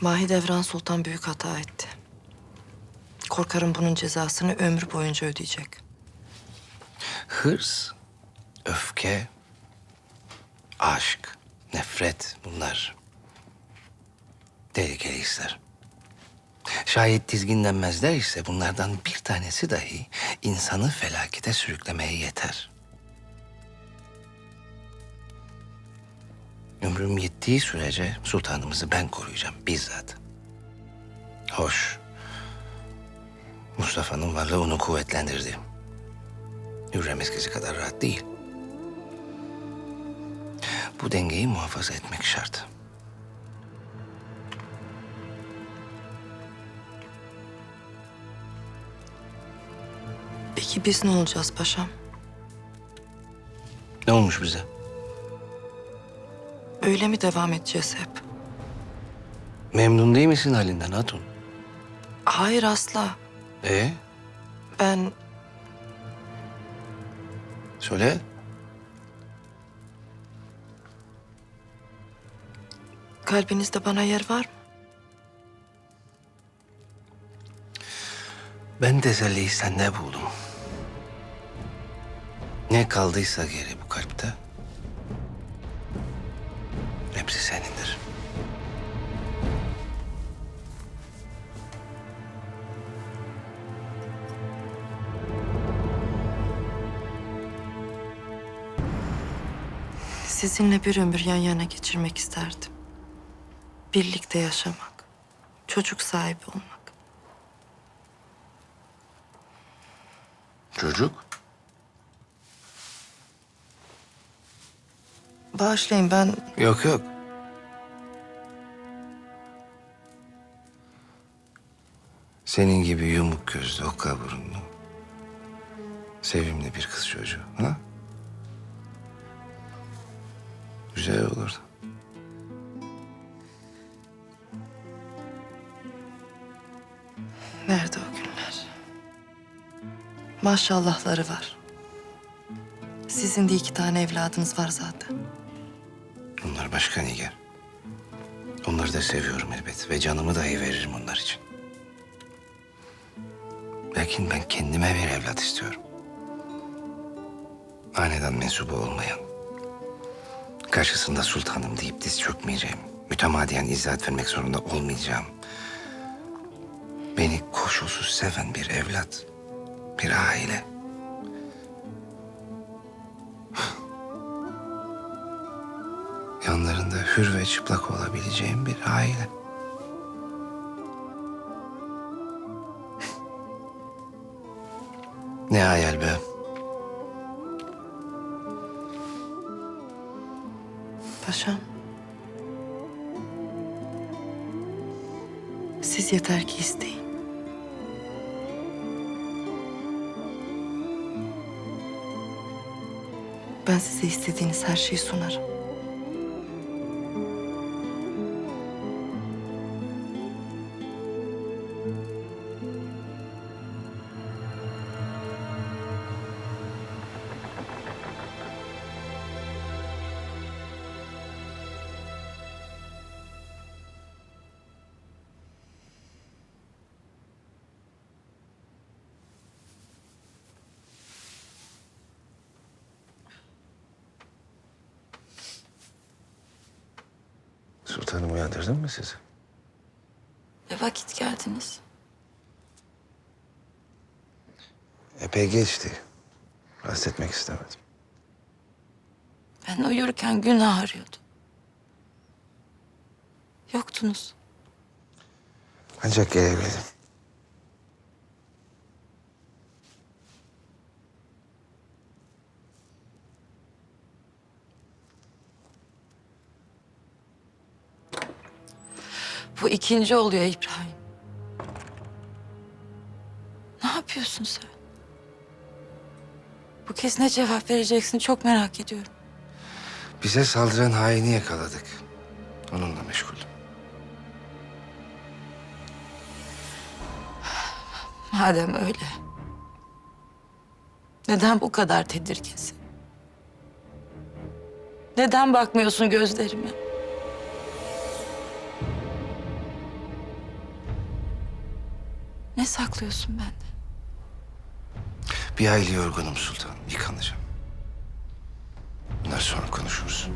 Mahidevran Sultan büyük hata etti. Korkarım bunun cezasını ömrü boyunca ödeyecek. Hırs, öfke, aşk, nefret bunlar tehlikeli hisler. Şayet dizginlenmezler ise bunlardan bir tanesi dahi insanı felakete sürüklemeye yeter. Ömrüm yettiği sürece sultanımızı ben koruyacağım bizzat. Hoş. Mustafa'nın varlığı onu kuvvetlendirdi. Hürrem eskisi kadar rahat değil. Bu dengeyi muhafaza etmek şart. Peki biz ne olacağız paşam? Ne olmuş bize? Öyle mi devam edeceğiz hep? Memnun değil misin halinden hatun? Hayır asla. Ee, Ben söyle. kalbinizde bana yer var mı? Ben teselliyi sende buldum. Ne kaldıysa geri bu kalpte... ...hepsi senindir. Sizinle bir ömür yan yana geçirmek isterdim. Birlikte yaşamak, çocuk sahibi olmak. Çocuk? Bağışlayın ben Yok yok. Senin gibi yumuk gözlü, okka burunlu. Sevimli bir kız çocuğu. Ha? Güzel olurdu. nerede o günler? Maşallahları var. Sizin de iki tane evladınız var zaten. Onlar başka Nigar. Onları da seviyorum elbet ve canımı dahi veririm onlar için. Lakin ben kendime bir evlat istiyorum. Hanedan mensubu olmayan. Karşısında sultanım deyip diz çökmeyeceğim. Mütemadiyen izzet vermek zorunda olmayacağım. Beni koşulsuz seven bir evlat. Bir aile. Yanlarında hür ve çıplak olabileceğim bir aile. Ne hayal be. Paşam. Siz yeter ki isteyin. Ben size istediğiniz her şeyi sunarım. Sultanım uyandırdın mı sizi? Ne vakit geldiniz? Epey geçti. Rahatsız etmek istemedim. Ben uyurken günah arıyordum. Yoktunuz. Ancak gelebildim. Bu ikinci oluyor İbrahim. Ne yapıyorsun sen? Bu kez ne cevap vereceksin çok merak ediyorum. Bize saldıran haini yakaladık. Onunla meşguldüm. Madem öyle. Neden bu kadar tedirginsin? Neden bakmıyorsun gözlerime? Ne saklıyorsun benden? Bir hayli yorgunum sultanım. Yıkanacağım. Bunlar sonra konuşuruz.